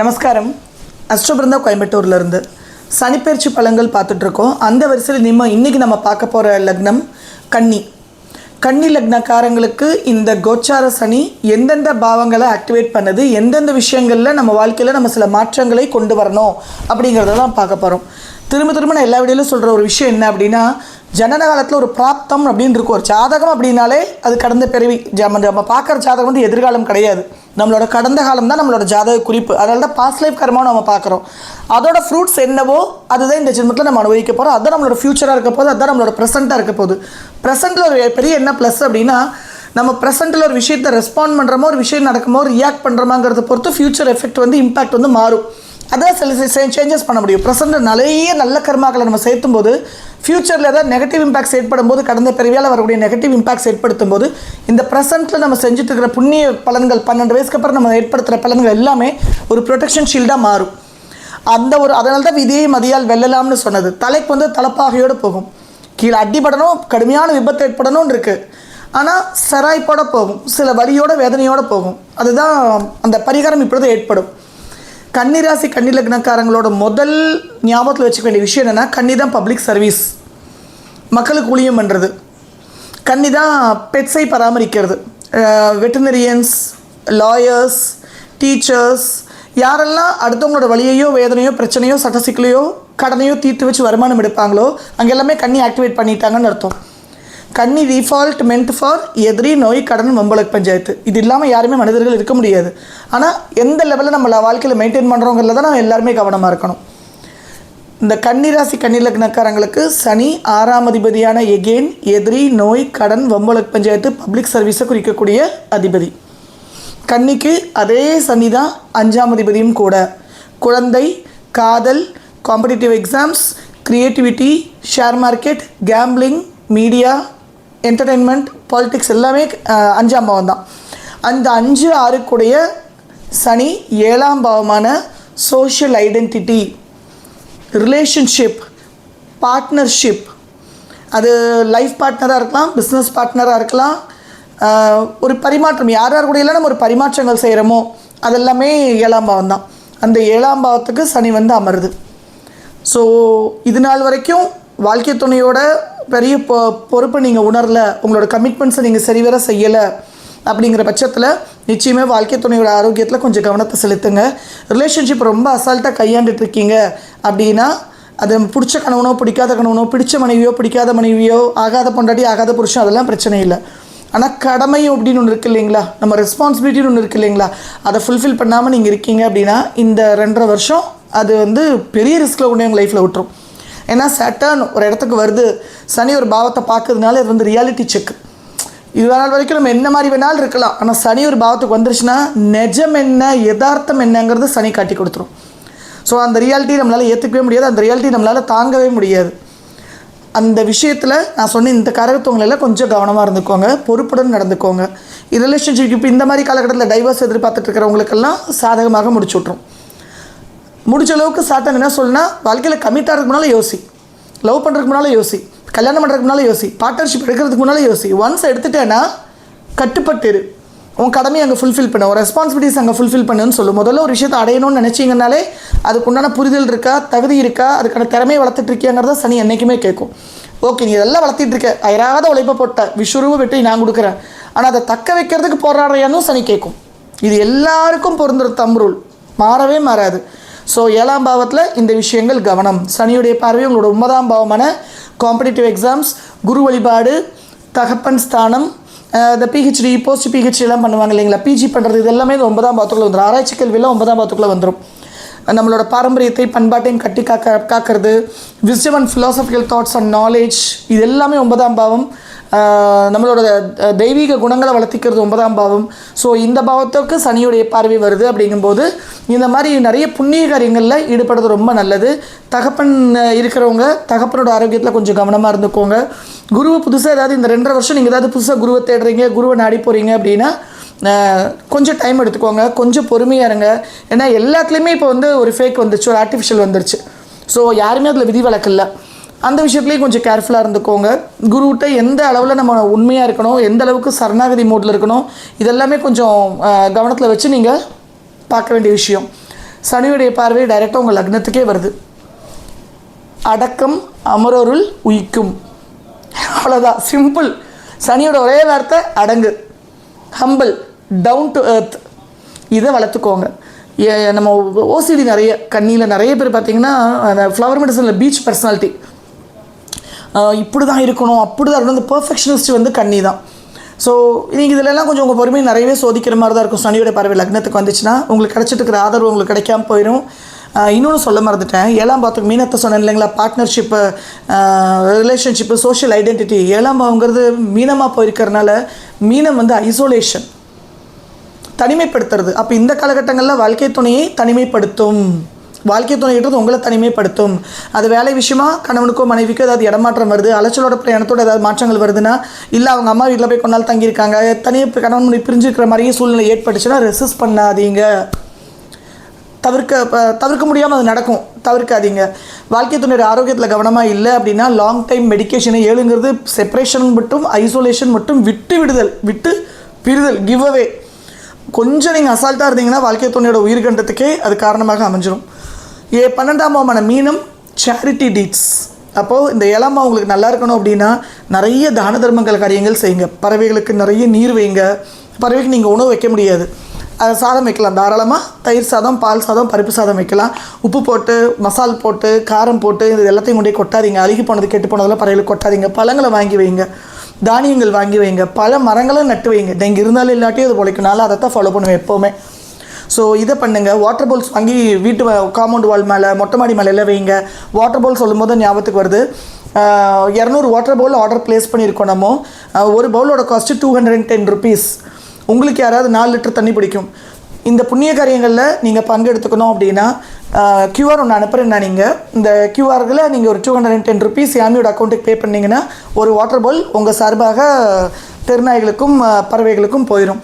நமஸ்காரம். அஷ்டபிருந்தா கோயம்புத்தூர்லேருந்து. சனிப்பெயர்ச்சி பழங்கள் பார்த்துட்ருக்கோம். அந்த வரிசையில் நம்ம இன்றைக்கி நம்ம பார்க்க போகிற லக்னம் கன்னி. கன்னி லக்னக்காரங்களுக்கு இந்த கோச்சார சனி எந்தெந்த பாவங்களை ஆக்டிவேட் பண்ணுது எந்தெந்த விஷயங்களில் நம்ம வாழ்க்கையில் நம்ம சில மாற்றங்களை கொண்டு வரணும் அப்படிங்கிறத தான் பார்க்க போகிறோம் திரும்ப திரும்ப நான் எல்லா வீடியோலையும் சொல்கிற ஒரு விஷயம் என்ன அப்படின்னா ஜனன காலத்தில் ஒரு பிராப்தம் அப்படின்னு இருக்கும். ஒரு ஜாதகம் அப்படின்னாலே அது கடந்த பிறவி. ஜம நம்ம பார்க்குற ஜாதகம் வந்து எதிர்காலம் கிடையாது. நம்மளோட கடந்த காலம் தான் நம்மளோட ஜாதக குறிப்பு. அதனால தான் பாஸ்ட் லைஃப் கர்மாவும் நம்ம பார்க்குறோம். அதோட ஃப்ரூட்ஸ் என்னவோ அதுதான் இந்த ஜென்மத்தில் நம்ம அனுபவிக்க போகிறோம் அதுதான் நம்மளோட ஃப்யூச்சராக இருக்க போது அதுதான் நம்மளோட ப்ரெசென்ட்டாக இருக்க போகுது. ப்ரெசென்ட்டில் ஒரு பெரிய என்ன ப்ளஸ் அப்படின்னா நம்ம ப்ரெசென்ட்டில் ஒரு விஷயத்தை ரெஸ்பாண்ட் பண்ணுறோமோ ஒரு விஷயம் நடக்குமோ ரியாக்ட் பண்ணுறோமாங்கிறத பொறுத்து ஃப்யூச்சர் எஃபெக்ட் வந்து இம்பாக்ட் வந்து மாறும். அதான் சில சேஞ்சஸ் பண்ண முடியும். ப்ரெசென்ட் நிறைய நல்ல கர்மாக்களை நம்ம சேர்த்தும் போது ஃப்யூச்சரில் ஏதாவது நெகட்டிவ் இம்பாக்ட்ஸ் ஏற்படும் போது கடந்த பிறவியால் வரக்கூடிய நெகட்டிவ் இம்பாக்ட்ஸ் ஏற்படுத்தும் போது இந்த ப்ரெசென்ட்டில் நம்ம செஞ்சுட்டு இருக்கிற புண்ணிய பலன்கள் பன்னெண்டு வயசுக்கு அப்புறம் நம்ம ஏற்படுத்துகிற பலன்கள் எல்லாமே ஒரு ப்ரொடெக்ஷன் ஷீல்டாக மாறும். அந்த ஒரு அதனால தான் விதியை மதியால் வெல்லலாம்னு சொன்னது. தலைக்கு வந்து தலைப்பாகையோடு போகும். கீழே அடிபடணும் கடுமையான விபத்து ஏற்படணும்னு இருக்குது ஆனால் செராய்ப்போட போகும். சில வலியோட வேதனையோடு போகும். அதுதான் அந்த பரிகாரம் இப்பொழுது ஏற்படும். கன்னிராசி கன்னி லக்னக்காரங்களோட முதல் ஞாபகத்தில் வச்சுக்க வேண்டிய விஷயம் என்னென்னா கன்னி தான் பப்ளிக் சர்வீஸ் மக்களுக்கு ஊழியம் பண்ணுறது கன்னி தான் பெட்ஸை பராமரிக்கிறது வெட்டினரியன்ஸ் லாயர்ஸ் டீச்சர்ஸ் யாரெல்லாம் அடுத்தவங்களோட வழியையோ வேதனையோ பிரச்சனையோ சட்ட சிக்கலையோ கடனையோ தீர்த்து வச்சு வருமானம் எடுப்பாங்களோ அங்கே எல்லாமே கன்னி ஆக்டிவேட் பண்ணிட்டாங்கன்னு அர்த்தம். கன்னி டிஃபால்ட் மென்ட் ஃபார் எதிரி நோய் கடன் வம்பளக் பஞ்சாயத்து. இது இல்லாமல் யாருமே மனிதர்கள் இருக்க முடியாது. ஆனால் எந்த லெவலில் நம்ம வாழ்க்கையில் மெயின்டைன் பண்ணுறோங்கிறத தான் நம்ம எல்லாருமே கவனமாக இருக்கணும். இந்த கன்னிராசி கன்னி லக்னக்காரங்களுக்கு சனி ஆறாம் அதிபதியான எகெயின் எதிரி நோய் கடன் வம்பளக் பஞ்சாயத்து பப்ளிக் சர்வீஸை குறிக்கக்கூடிய அதிபதி. கன்னிக்கு அதே சனி தான் அஞ்சாம் அதிபதியும் கூட. குழந்தை காதல் competitive exams creativity share market gambling media entertainment politics எல்லாமே அஞ்சாம் பாவம் தான். அந்த அஞ்சு ஆறுக்குடைய சனி ஏழாம் பாவமான சோஷியல் ஐடென்டிட்டி ரிலேஷன்ஷிப் பார்ட்னர்ஷிப் அது லைஃப் பார்ட்னராக இருக்கலாம் பிஸ்னஸ் பார்ட்னராக இருக்கலாம் ஒரு பரிமாற்றம். யார் யார் கூடயெல்லாம் நம்ம ஒரு பரிமாற்றங்கள் செய்கிறோமோ அதெல்லாமே ஏழாம் பாவம் தான். அந்த ஏழாம் பாவத்துக்கு சனி வந்து அமருது. ஸோ இது நாள் வரைக்கும் வாழ்க்கை துணையோட பெரிய பொ பொறுப்பை நீங்கள் உணரல உங்களோட கமிட்மெண்ட்ஸை நீங்கள் சரிவர செய்யலை அப்படிங்கிற பட்சத்தில் நிச்சயமே வாழ்க்கை துணையோட ஆரோக்கியத்தில் கொஞ்சம் கவனத்தை செலுத்துங்க. ரிலேஷன்ஷிப் ரொம்ப அசால்ட்டாக கையாண்டுட்டு இருக்கீங்க அப்படின்னா அது பிடிச்ச கணவனோ பிடிக்காத கணவனோ பிடிச்ச மனைவியோ பிடிக்காத மனைவியோ ஆகாத பொண்டாட்டி ஆகாத புருஷன் அதெல்லாம் பிரச்சனை இல்லை. ஆனால் கடமை அப்படின்னு ஒன்று இருக்கு இல்லைங்களா? நம்ம ரெஸ்பான்சிபிலிட்டின்னு ஒன்று இருக்கு இல்லைங்களா? அதை ஃபுல்ஃபில் பண்ணாமல் நீங்கள் இருக்கீங்க அப்படின்னா இந்த ரெண்டரை வருஷம் அது வந்து பெரிய ரிஸ்கில் கொண்டு உங்கள் லைஃப்பில் விட்டுரும். ஏன்னா சேட்டர்ன் ஒரு இடத்துக்கு வருது சனி ஒரு பாவத்தை பார்க்கறதுனால இது வந்து ரியாலிட்டி செக் இது நாள் வரைக்கும் நம்ம என்ன மாதிரி வேணாலும் இருக்கலாம். ஆனால் சனி ஒரு பாவத்துக்கு வந்துருச்சுன்னா நிஜம் என்ன யதார்த்தம் என்னங்கிறது சனி காட்டி கொடுத்துரும். ஸோ அந்த ரியாலிட்டி நம்மளால் ஏற்றுக்கவே முடியாது. அந்த ரியாலிட்டி நம்மளால் தாங்கவே முடியாது. அந்த விஷயத்தில் நான் சொன்ன இந்த கரகத்துவங்களெல்லாம் கொஞ்சம் கவனமாக இருந்துக்கோங்க. பொறுப்புடன் நடந்துக்கோங்க. ரிலேஷன்ஷிப் இப்போ இந்த மாதிரி காலகட்டத்தில் டைவர்ஸ் எதிர்பார்த்துட்டு இருக்கிறவங்களுக்கெல்லாம் சாதகமாக முடிச்சு விட்ரும் முடிச்ச அளவுக்கு சாத்தான் என்ன சொல்லுனா வாழ்க்கையில் கமிட்டாக ஆகிறதுக்கு முன்னால் யோசி. லவ் பண்ணுறதுக்கு முன்னால் யோசி. கல்யாணம் பண்ணுறதுக்கு முன்னால் யோசி. பார்ட்னர்ஷிப் எடுக்கிறதுக்கு முன்னால் யோசி. ஒன்ஸ் எடுத்துட்டேன்னா கட்டுப்பட்டு உன் கடமையை அங்கே ஃபுல்ஃபில் பண்ண. உன் ரெஸ்பான்சிபிலிட்டிஸ் அங்கே ஃபுல்ஃபில் பண்ணுன்னு சொல்லும் முதல்ல ஒரு விஷயத்தை அடையணும்னு நினச்சிங்கனாலே அதுக்குண்டான புரிதல் இருக்கா தகுதி இருக்கா அதுக்கான திறமையை வளர்த்துட்டு இருக்கியாங்கிறத சனி என்றைக்குமே கேட்கும். ஓகே நீ இதெல்லாம் வளர்த்திட்டு இருக்க. அயராத உழைப்பை போட்ட விஸ்வரூப வெற்றி நான் கொடுக்குறேன். ஆனால் அதை தக்க வைக்கிறதுக்கு போராடுறையானும் சனி கேட்கும். இது எல்லாருக்கும் பொருந்துற தம்ரூல் மாறவே மாறாது. ஸோ ஏழாம் பாவத்தில் இந்த விஷயங்கள் கவனம். சனியுடைய பார்வை உங்களோட ஒன்பதாம் பாவமான காம்படிட்டிவ் எக்ஸாம்ஸ் குரு வழிபாடு தகப்பன் ஸ்தானம் இந்த பிஹெச்டி போஸ்ட் பிஹெச்டி எல்லாம் பண்ணுவாங்க இல்லைங்களா? பிஜி பண்ணுறது இது எல்லாமே இந்த ஒன்பதாம் பாவத்துக்குள்ள வந்துடும் ஆராய்ச்சி கல்வியெல்லாம் ஒன்பதாம் பாவத்துக்குள்ளே வந்துடும் நம்மளோட பாரம்பரியத்தை பண்பாட்டையும் கட்டி காக்க காக்கிறது wisdom and philosophical thoughts and knowledge இது எல்லாமே ஒன்பதாம் பாவம். நம்மளோட தெய்வீக குணங்களை வளர்த்திக்கிறது ஒன்பதாம் பாவம். ஸோ இந்த பாவத்துக்கு சனியுடைய பார்வை வருது அப்படிங்கும்போது இந்த மாதிரி நிறைய புண்ணிய காரியங்களில் ஈடுபடுறது ரொம்ப நல்லது. தகப்பன் இருக்கிறவங்க தகப்பனோட ஆரோக்கியத்தில் கொஞ்சம் கவனமாக இருந்துக்கோங்க. குருவை புதுசாக ஏதாவது இந்த ரெண்டரை வருஷம் நீங்கள் ஏதாவது புதுசாக குருவை தேடுறீங்க குருவை நாடி போகிறீங்க அப்படின்னா கொஞ்சம் டைம் எடுத்துக்கோங்க. கொஞ்சம் பொறுமையாக இருங்க. ஏன்னா எல்லாத்துலேயுமே இப்போ வந்து ஒரு ஃபேக் வந்துருச்சு ஒரு ஆர்டிஃபிஷியல் வந்துருச்சு. ஸோ யாருமே அதில் விதி வழக்கில்லை அந்த விஷயத்துலேயும் கொஞ்சம் கேர்ஃபுல்லாக இருந்துக்கோங்க. குருவிட்ட எந்த அளவில் நம்ம உண்மையாக இருக்கணும் எந்த அளவுக்கு சரணாகதி மோட்டில் இருக்கணும் இதெல்லாமே கொஞ்சம் கவனத்தில் வச்சு நீங்கள் பார்க்க வேண்டிய விஷயம். சனியுடைய பார்வை டைரெக்டாக உங்கள் லக்னத்துக்கே வருது. அடக்கம் அமரருள் உயிக்கும். அவ்வளோதான் சிம்பிள் சனியோட ஒரே வார்த்தை அடங்கு. ஹம்பிள் டவுன் டு எர்த் இதை வளர்த்துக்கோங்க. ஏ- நம்ம ஓசிடி நிறைய கண்ணியில் நிறைய பேர் பார்த்தீங்கன்னா அந்த ஃப்ளவர் மெடிசனில் பீச் பர்சனாலிட்டி இப்படி தான் இருக்கணும் அப்படி தான் இருக்கணும். இந்த பர்ஃபெக்ஷனிஸ்ட் வந்து கண்ணி தான் ஸோ நீங்கள் இதிலெல்லாம் கொஞ்சம் உங்கள் பொறுமையை நிறையவே சோதிக்கிற மாதிரி தான் இருக்கும். சனியோட பறவை லக்னத்துக்கு வந்துச்சுன்னா உங்களுக்கு கிடச்சிட்டு இருக்கிற ஆதரவு உங்களுக்கு கிடைக்காம போயிடும் இன்னொன்று சொல்ல மறந்துட்டேன். ஏழாம் பாவத்துக்கு மீனத்தை சொன்னேன் இல்லைங்களா? பார்ட்னர்ஷிப்பு ரிலேஷன்ஷிப்பு சோஷியல் ஐடென்டிட்டி ஏழாம் பாவங்கிறது மீனமாக போயிருக்கிறனால மீனம் வந்து ஐசோலேஷன் தனிமைப்படுத்துறது. அப்போ இந்த காலகட்டங்களில் வாழ்க்கை துணையை தனிமைப்படுத்தும். வாழ்க்கை துணையிட்டது உங்களை தனிமைப்படுத்தும். அது வேலை விஷயமா கணவனுக்கோ மனைவிக்கோ ஏதாவது இடமாற்றம் வருது அலைச்சலோட பிரயாணத்தோட ஏதாவது மாற்றங்கள் வருதுன்னா இல்லை அவங்க அம்மா வீட்டில் போய் கொஞ்ச தங்கியிருக்காங்க தனியாக இப்போ கணவன் மனைவி பிரிஞ்சுக்கிற மாதிரியே சூழ்நிலை ஏற்பட்டுச்சுன்னா ரெசிஸ்ட் பண்ணாதீங்க. தவிர்க்க தவிர்க்க முடியாமல் அது நடக்கும். தவிர்க்காதீங்க. வாழ்க்கை துணையோட ஆரோக்கியத்தில் கவனமாக இல்லை அப்படின்னா லாங் டைம் மெடிக்கேஷனை ஏழுங்கிறது செப்பரேஷன் மட்டும் ஐசோலேஷன் மட்டும் விட்டு விடுதல் விட்டு பிரிதல் கிவ் அவே கொஞ்சம் நீங்கள் அசால்ட்டாக இருந்தீங்கன்னா வாழ்க்கை துணையோட உயிர்கண்டத்துக்கே அது காரணமாக அமைஞ்சிடும் ஏ பன்னெண்டாம் மாதமான மீனம் சேரிட்டி டீட்ஸ் அப்போது இந்த ஏழாம் உங்களுக்கு நல்லா இருக்கணும் அப்படின்னா நிறைய தான தர்மங்கள் காரியங்கள் செய்யுங்க. பறவைகளுக்கு நிறைய நீர் வைங்க. பறவைக்கு நீங்கள் உணவு வைக்க முடியாது. அதை சாதம் வைக்கலாம். தாராளமாக தயிர் சாதம் பால் சாதம் பருப்பு சாதம் வைக்கலாம். உப்பு போட்டு மசால் போட்டு காரம் போட்டு இது எல்லாத்தையும் கொண்டே கொட்டாதீங்க. அழுகி போனது கெட்டு போனதெல்லாம் பறவைகளுக்கு கொட்டாதீங்க. பழங்களை வாங்கி வைங்க. தானியங்கள் வாங்கி வைங்க. பல மரங்களும் நட்டு வைங்க. நீங்கள் இருந்தாலும் இல்லாட்டியும் அது பொழைக்கனால அதை தான் ஃபாலோ பண்ணுவேன் எப்போவுமே. ஸோ இதை பண்ணுங்கள் வாட்டர் பால்ஸ் வாங்கி வீட்டு காம்பவுண்ட் வால் மேலே மொட்டை மாடி மேலே இல்லை வைங்க. வாட்டர் பால் சொல்லும்போது ஞாபகத்துக்கு வருது. இரநூறு வாட்டர் பவுல் ஆர்டர் ப்ளேஸ் பண்ணியிருக்கோம் நம்ம. ஒரு பவுலோட cost two hundred and ten rupees உங்களுக்கு யாராவது நாலு லிட்டர் தண்ணி பிடிக்கும். இந்த புண்ணிய காரியங்களில் நீங்கள் பங்கெடுத்துக்கணும் அப்படின்னா கியூஆர் ஒன்று அனுப்புகிறேன்னா நீங்கள் இந்த கியூஆர்களை நீங்கள் ஒரு two hundred and ten rupees யாமியோட அக்கௌண்ட்டுக்கு பே பண்ணிங்கன்னா ஒரு வாட்டர் பால் உங்கள் சார்பாக தெருநாய்களுக்கும் பறவைகளுக்கும் போயிடும்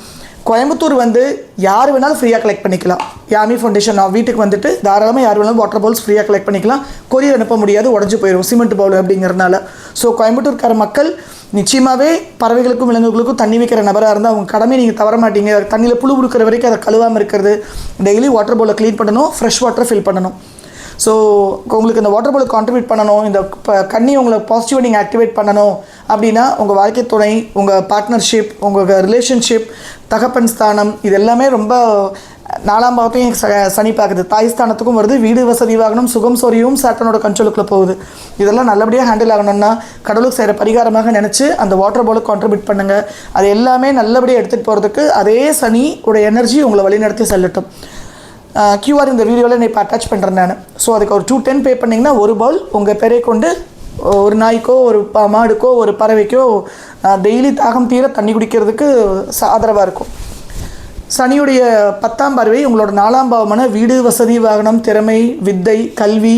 கோயம்புத்தூர் வந்து யார் வேணாலும் ஃப்ரீயாக கலெக்ட் பண்ணிக்கலாம். யாமி ஃபவுண்டேஷன் நான் வீட்டுக்கு வந்துட்டு தாராளமாக யார் வேணாலும் வாட்டர் பவுல்ஸ் ஃப்ரீயாக கலெக்ட் பண்ணிக்கலாம். கொரியர் அனுப்ப முடியாது உடஞ்சி போயிடும் சிமெண்ட் பவுல் அப்படிங்கிறனால ஸோ கோயம்புத்தூர்கார மக்கள் நிச்சயமாகவே பறவைகளுக்கும் விலங்குகளுக்கும் தண்ணி வைக்கிற நபராக இருந்தால் அவங்க கடமையை நீங்கள் தவற மாட்டீங்க. தண்ணியில் புழு கொடுக்குற வரைக்கும் அதை கழுவாமல் இருக்கிறது. டெய்லி வாட்டர் பவுலை க்ளீன் பண்ணணும் ஃப்ரெஷ் வாட்டர் ஃபில் பண்ணணும். ஸோ உங்களுக்கு இந்த வாட்டர் பால் கான்ட்ரிபியூட் பண்ணணும் இந்த கண்ணி உங்களை பாசிட்டிவாக நீங்கள் ஆக்டிவேட் பண்ணணும். அப்படின்னா உங்கள் வாழ்க்கை துணை உங்கள் பார்ட்னர்ஷிப் உங்கள் ரிலேஷன்ஷிப் தகப்பன் ஸ்தானம் இது எல்லாமே ரொம்ப நாலாம் பாவத்தையும் ச சனி பார்க்குது. தாய் ஸ்தானத்துக்கும் வருது வீடு வசதி வாகனம் சுகம் சொரியும் சாட்டனோட கண்ட்ரோலுக்குள்ளே போகுது. இதெல்லாம் நல்லபடியாக ஹேண்டில் ஆகணும்னா கடவுளுக்கு செய்கிற பரிகாரமாக நினச்சி அந்த வாட்டர் பாலுக்கு கான்ட்ரிபியூட் பண்ணுங்கள் அது எல்லாமே நல்லபடியாக எடுத்துகிட்டு போகிறதுக்கு அதே சனி உடைய எனர்ஜி உங்களை வழிநடத்தி செல்லட்டும். கியூஆர் இந்த வீடியோவில் நான் இப்போ அட்டாச் பண்ணுறேன் நான். ஸோ அதுக்கு ஒரு டூ டென் பே பண்ணிங்கன்னா ஒரு பவுல் உங்கள் பேரை கொண்டு ஒரு நாய்க்கோ ஒரு ப மாடுக்கோ ஒரு பறவைக்கோ டெய்லி தாகம் தீர தண்ணி குடிக்கிறதுக்கு ஆதரவாக இருக்கும். சனியுடைய பத்தாம் பார்வை உங்களோட நாலாம் பாவமான வீடு வசதி வாகனம் திறமை வித்தை கல்வி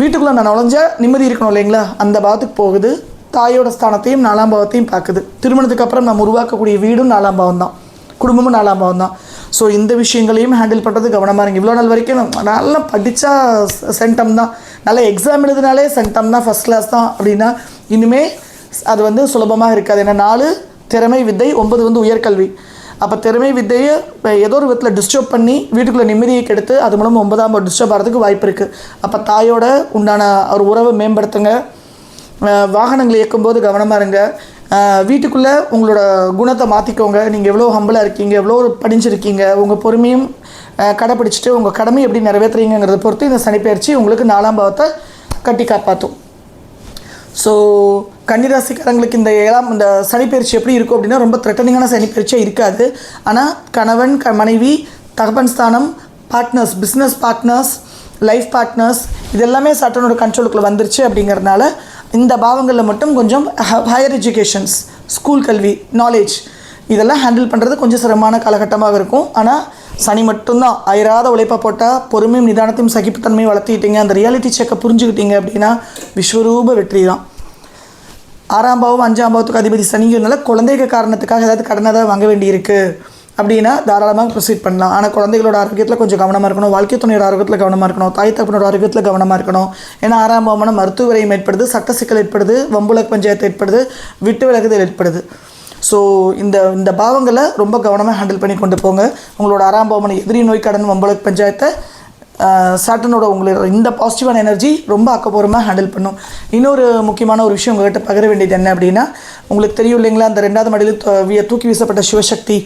வீட்டுக்குள்ளே நான் நுழைஞ்சா நிம்மதி இருக்கணும் இல்லைங்களா? அந்த பாவத்துக்கு போகுது. தாயோட ஸ்தானத்தையும் நாலாம் பாவத்தையும் பார்க்குது. திருமணத்துக்கு அப்புறம் நம்ம உருவாக்கக்கூடிய வீடும் நாலாம் பாவம் தான் குடும்பமும் நாலாம் பாவம் தான் ஸோ இந்த விஷயங்களையும் ஹேண்டில் பண்ணுறது கவனமாக இருங்க. இவ்வளோ நாள் வரைக்கும் நல்லா படித்தா சென்டம் தான் நல்லா எக்ஸாம் எழுதினாலே சென்டம் தான் ஃபஸ்ட் கிளாஸ் தான் அப்படின்னா இனிமேல் அது வந்து சுலபமாக இருக்காது. ஏன்னா நாலு திறமை வித்தை ஒன்பது வந்து உயர்கல்வி. அப்போ திறமை வித்தையை ஏதோ ஒரு விதத்தில் டிஸ்டர்ப் பண்ணி வீட்டுக்குள்ளே நிம்மதியை கெடுத்து அது மூலமாக ஒன்பதாம் டிஸ்டர்ப் ஆகிறதுக்கு வாய்ப்பு இருக்குது அப்போ தாயோட உண்டான ஒரு உறவை மேம்படுத்துங்க. வாகனங்களை இயக்கும்போது கவனமாக இருங்க. வீட்டுக்குள்ளே உங்களோட குணத்தை மாற்றிக்கோங்க நீங்கள் எவ்வளோ ஹம்பிளாக இருக்கீங்க எவ்வளோ படிஞ்சிருக்கீங்க உங்கள் பொறுமையும் கடைப்பிடிச்சிட்டு உங்கள் கடமை எப்படி நிறைவேற்றுறீங்கிறத பொறுத்து இந்த சனிப்பெயர்ச்சி உங்களுக்கு நாலாம் பாவத்தை கட்டி காப்பாற்றும். ஸோ கன்னிராசிக்காரங்களுக்கு இந்த ஏழாம் இந்த சனிப்பயிற்சி எப்படி இருக்கும் அப்படின்னா ரொம்ப த்ரெட்டனிங்கான சனிப்பயிற்சியாக இருக்காது. ஆனால் கணவன் க மனைவி தகப்பன் ஸ்தானம் partners business partners life partners இதெல்லாமே சட்டனோட கண்ட்ரோலுக்குள்ள வந்துருச்சு அப்படிங்கிறதுனால இந்த பாவங்களில் மட்டும் கொஞ்சம் ஹையர் எஜுகேஷன்ஸ் ஸ்கூல் கல்வி நாலேஜ் இதெல்லாம் ஹேண்டில் பண்ணுறது கொஞ்சம் சிரமமான காலகட்டமாக இருக்கும். ஆனால் சனி மட்டும்தான். அயராத உழைப்பை போட்டால் பொறுமையும் நிதானத்தையும் சகிப்புத்தன்மையும் வளர்த்திக்கிட்டீங்க. அந்த ரியாலிட்டி செக்கை புரிஞ்சுக்கிட்டீங்க அப்படின்னா விஸ்வரூப வெற்றி தான். ஆறாம் பாவம் அஞ்சாம் பாவத்துக்கு அதிபதி சனிங்கிறதுனால குழந்தைக காரணத்துக்காக ஏதாவது கடனை தான் வாங்க வேண்டியிருக்கு அப்படின்னா தாராளமாக ப்ரொசீட் பண்ணலாம். ஆனால் குழந்தைகளோட ஆரோக்கியத்தில் கொஞ்சம் கவனமாக இருக்கணும். வாழ்க்கை துணையோட ஆரோக்கியத்தில் கவனமாக இருக்கணும். தாய் தகப்பனோட ஆரோக்கியத்தில் கவனமாக இருக்கணும். ஏன்னா ஆறாம் பாவமான மருத்துவ விரயம் ஏற்படுது சட்ட சிக்கல் ஏற்படுது வம்புலக் பஞ்சாயத்து ஏற்படுது விட்டு விலகுதல் ஏற்படுது. ஸோ இந்த இந்த பாவங்களை ரொம்ப கவனமாக ஹேண்டில் பண்ணி கொண்டு போங்க. உங்களோட ஆறாம் எதிரி நோய் கடன் வம்பளக்கு பஞ்சாயத்தை சாட்டனோட உங்களோட இந்த பாசிட்டிவான எனர்ஜி ரொம்ப ஆக்கப்பூர்வமாக ஹேண்டில் பண்ணும். இன்னொரு முக்கியமான ஒரு விஷயம் உங்கள்கிட்ட பகிர வேண்டியது என்ன அப்படின்னா உங்களுக்கு தெரியும் இல்லைங்களா அந்த ரெண்டாவது மடியில் தூ- தூக்கி வீசப்பட்ட சிவசக்தி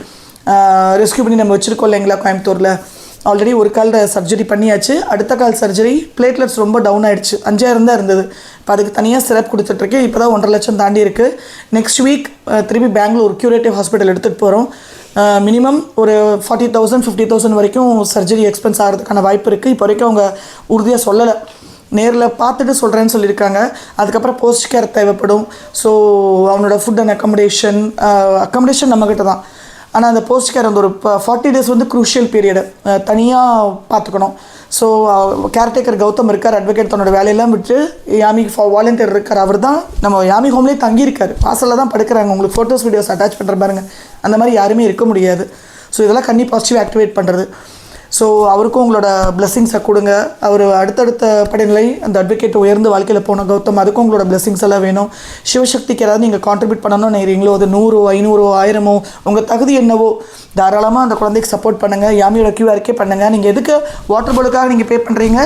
ரெஸ்க்யூ பண்ணி நம்ம வச்சுருக்கோம் இல்லைங்களா கோயம்புத்தூரில். ஆல்ரெடி ஒரு கால் சர்ஜரி பண்ணியாச்சு. அடுத்த கால் சர்ஜரி பிளேட்லெட்ஸ் ரொம்ப டவுன் ஆகிடுச்சு அஞ்சாயிரம் தான் இருந்தது. இப்போ அதுக்கு தனியாக சிறப்பு கொடுத்துட்ருக்கேன் இப்போ தான் ஒன்றரை லட்சம் தாண்டி இருக்குது நெக்ஸ்ட் வீக் திருப்பி பெங்களூர் க்யூரேட்டிவ் ஹாஸ்பிட்டல் எடுத்துகிட்டு போகிறோம் மினிமம் ஒரு ஃபார்ட்டி தௌசண்ட் ஃபிஃப்டி தௌசண்ட் வரைக்கும் சர்ஜரி எக்ஸ்பென்ஸ் ஆகிறதுக்கான வாய்ப்பு இருக்குது இப்போ வரைக்கும் அவங்க உறுதியாக சொல்லலை. நேரில் பார்த்துட்டு சொல்கிறேன்னு சொல்லியிருக்காங்க. அதுக்கப்புறம் போஸ்ட் கேர் தேவைப்படும். ஸோ அவனோட ஃபுட் அண்ட் அக்கமடேஷன் அக்கமடேஷன் நம்மக்கிட்ட தான் ஆனால் அந்த போஸ்ட்கார் வந்து அந்த ஒரு ஃபார்ட்டி டேஸ் வந்து குரூஷியல் பீரியடு தனியாக பார்த்துக்கணும் ஸோ கேர்டேக்கர் கௌதம் இருக்கார் அட்வொகேட் தன்னோட வேலையெல்லாம் விட்டு யாமி வாலண்டியர் இருக்கார். அவர் தான் நம்ம யாமி ஹோம்லேயே தங்கியிருக்கார். வாசலில் தான் படுக்கிறாங்க. உங்களுக்கு ஃபோட்டோஸ் வீடியோஸ் அட்டாச் பண்ணுற பாருங்க. அந்த மாதிரி யாருமே இருக்க முடியாது. ஸோ இதெல்லாம் கண்ணி பாசிட்டிவ் ஆக்டிவேட் பண்ணுறது ஸோ அவருக்கும் உங்களோட பிளெஸ்ஸிங்ஸை கொடுங்க. அவர் அடுத்தடுத்த படிநிலை அந்த அட்வொகேட் உயர்ந்து வாழ்க்கையில் போன கௌதம் அதுக்கும் உங்களோட பிளெஸ்ஸிங்ஸ் எல்லாம் வேணும். சிவசக்திக்கு ஏதாவது நீங்கள் கான்ட்ரிபியூட் பண்ணணும்னு நினைக்கிறீங்களோ அது நூறோ ஐநூறோ ஆயிரமோ உங்கள் தகுதி என்னவோ தாராளமாக அந்த குழந்தைக்கு சப்போர்ட் பண்ணுங்கள் யாமியோட கியூஆர்க்கே பண்ணுங்கள் நீங்கள் எதுக்கு வாட்டர் போர்டுக்காக நீங்கள் பே பண்ணுறீங்க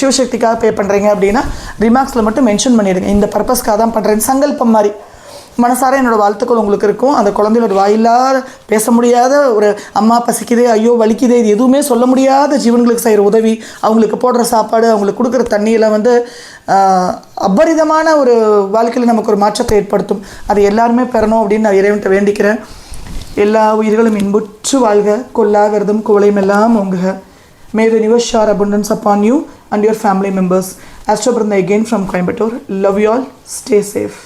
சிவசக்திக்காக பே பண்ணுறீங்க அப்படின்னா ரிமார்க்ஸில் மட்டும் மென்ஷன் பண்ணிடுங்க. இந்த பர்பஸ்க்காக தான் பண்ணுறேன் சங்கல்பம் மாதிரி. மனசார என்னோடய வாழ்த்துக்கள் உங்களுக்கு இருக்கும். அந்த குழந்தையோட வாயில்லாத பேச முடியாத ஒரு அம்மா பசிக்குதே ஐயோ வலிக்குதே இது எதுவுமே சொல்ல முடியாத ஜீவன்களுக்கு செய்கிற உதவி அவங்களுக்கு போடுற சாப்பாடு அவங்களுக்கு கொடுக்குற தண்ணியில் வந்து அபரிதமான ஒரு வாழ்க்கையில் நமக்கு ஒரு மாற்றத்தை ஏற்படுத்தும். அதை எல்லாருமே பெறணும் அப்படின்னு நான் இறைவன்கிட்ட வேண்டிக்கிறேன். எல்லா உயிர்களும் இன்புற்று வாழ்க. கொல்லா குவளையும் எல்லாம் உங்குக may the new year shower abundance upon you and your family members Astro பிறந்த again from Coimbatore love you all stay safe